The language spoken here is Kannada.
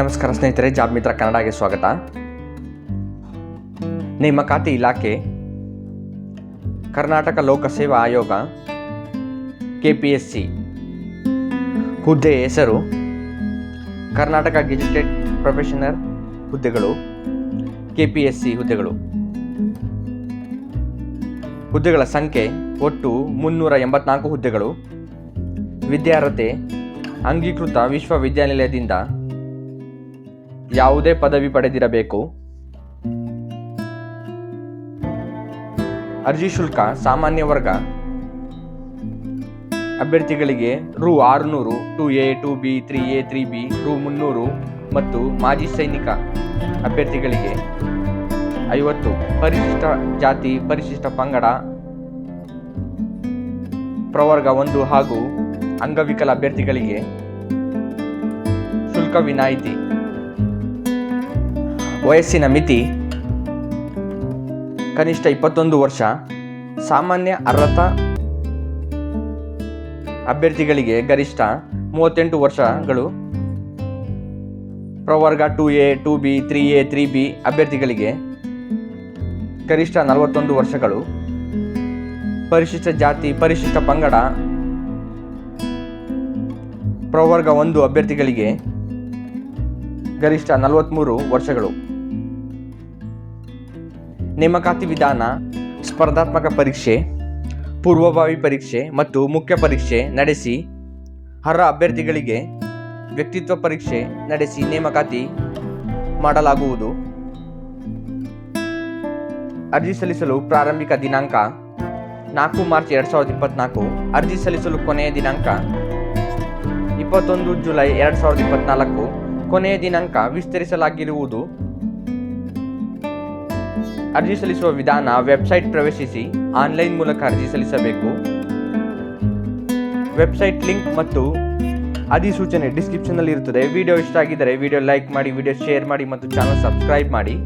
ನಮಸ್ಕಾರ ಸ್ನೇಹಿತರೆ, ಜಾಬ್ ಮಿತ್ರ ಕನ್ನಡಗೆ ಸ್ವಾಗತ. ನೇಮಕಾತಿ ಇಲಾಖೆ, ಕರ್ನಾಟಕ ಲೋಕಸೇವಾ ಆಯೋಗ ಕೆ ಪಿ ಎಸ್ ಸಿ ಹುದ್ದೆ ಹೆಸರು, ಕರ್ನಾಟಕ ಗೆಜೆಟೆಡ್ ಪ್ರೊಫೆಷನರ್ ಹುದ್ದೆಗಳು ಕೆ ಪಿ ಎಸ್ ಸಿ ಹುದ್ದೆಗಳು. ಹುದ್ದೆಗಳ ಸಂಖ್ಯೆ, ಒಟ್ಟು ಮುನ್ನೂರ ಎಂಬತ್ನಾಲ್ಕು ಹುದ್ದೆಗಳು. ವಿದ್ಯಾರ್ಹತೆ, ಅಂಗೀಕೃತ ವಿಶ್ವವಿದ್ಯಾನಿಲಯದಿಂದ ಯಾವುದೇ ಪದವಿ ಪಡೆದಿರಬೇಕು. ಅರ್ಜಿ ಶುಲ್ಕ, ಸಾಮಾನ್ಯ ವರ್ಗ. ಅಭ್ಯರ್ಥಿಗಳಿಗೆ ರು ಆರುನೂರು, two A, two B, three A, three B, ರು ಮುನ್ನೂರು ಮತ್ತು ಮಾಜಿ ಸೈನಿಕ ಅಭ್ಯರ್ಥಿಗಳಿಗೆ ಐವತ್ತು. ಪರಿಶಿಷ್ಟ ಜಾತಿ, ಪರಿಶಿಷ್ಟ ಪಂಗಡ, ಪ್ರವರ್ಗ ಒಂದು ಹಾಗೂ ಅಂಗವಿಕಲ ಅಭ್ಯರ್ಥಿಗಳಿಗೆ ಶುಲ್ಕ ವಿನಾಯಿತಿ. ವಯಸ್ಸಿನ ಮಿತಿ ಕನಿಷ್ಠ ಇಪ್ಪತ್ತೊಂದು ವರ್ಷ. ಸಾಮಾನ್ಯ ಅರ್ಹತಾ ಅಭ್ಯರ್ಥಿಗಳಿಗೆ ಗರಿಷ್ಠ ಮೂವತ್ತೆಂಟು ವರ್ಷಗಳು. ಪ್ರವರ್ಗ two A, two B, three A, three B ಅಭ್ಯರ್ಥಿಗಳಿಗೆ ಗರಿಷ್ಠ ನಲವತ್ತೊಂದು ವರ್ಷಗಳು. ಪರಿಶಿಷ್ಟ ಜಾತಿ, ಪರಿಶಿಷ್ಟ ಪಂಗಡ. ಪ್ರವರ್ಗ ಒಂದು ಅಭ್ಯರ್ಥಿಗಳಿಗೆ ಗರಿಷ್ಠ ನಲವತ್ತ್ಮೂರು ವರ್ಷಗಳು. ನೇಮಕಾತಿ ವಿಧಾನ, ಸ್ಪರ್ಧಾತ್ಮಕ ಪರೀಕ್ಷೆ, ಪೂರ್ವಭಾವಿ ಪರೀಕ್ಷೆ ಮತ್ತು ಮುಖ್ಯ ಪರೀಕ್ಷೆ ನಡೆಸಿ ಅರ್ಹ ಅಭ್ಯರ್ಥಿಗಳಿಗೆ ವ್ಯಕ್ತಿತ್ವ ಪರೀಕ್ಷೆ ನಡೆಸಿ ನೇಮಕಾತಿ ಮಾಡಲಾಗುವುದು. ಅರ್ಜಿ ಸಲ್ಲಿಸಲು ಪ್ರಾರಂಭಿಕ ದಿನಾಂಕ ನಾಲ್ಕು ಮಾರ್ಚ್ ಎರಡು ಸಾವಿರದ ಇಪ್ಪತ್ನಾಲ್ಕು. ಅರ್ಜಿ ಸಲ್ಲಿಸಲು ಕೊನೆಯ ದಿನಾಂಕ ಇಪ್ಪತ್ತೊಂದು ಜುಲೈ ಎರಡು ಸಾವಿರದ ಇಪ್ಪತ್ನಾಲ್ಕು. ಕೊನೆಯ ದಿನಾಂಕ ವಿಸ್ತರಿಸಲಾಗಿರುವುದು ಅರ್ಜಿ ಸಲ್ಲಿಸುವ ವಿಧಾನ ವೆಬ್ಸೈಟ್ ಪ್ರವೇಶಿಸಿ ಆನ್ಲೈನ್ ಮೂಲಕ ಅರ್ಜಿ ಸಲ್ಲಿಸಬೇಕು. ವೆಬ್ಸೈಟ್ ಲಿಂಕ್ ಮತ್ತು ಅಧಿಸೂಚನೆ ಡಿಸ್ಕ್ರಿಪ್ಷನ್ನಲ್ಲಿ ಇರುತ್ತದೆ. ವಿಡಿಯೋ ಇಷ್ಟ ಆಗಿದ್ದರೆ ವಿಡಿಯೋ ಲೈಕ್ ಮಾಡಿ, ವಿಡಿಯೋ ಶೇರ್ ಮಾಡಿ ಮತ್ತು ಚಾನಲ್ ಸಬ್ಸ್ಕ್ರೈಬ್ ಮಾಡಿ.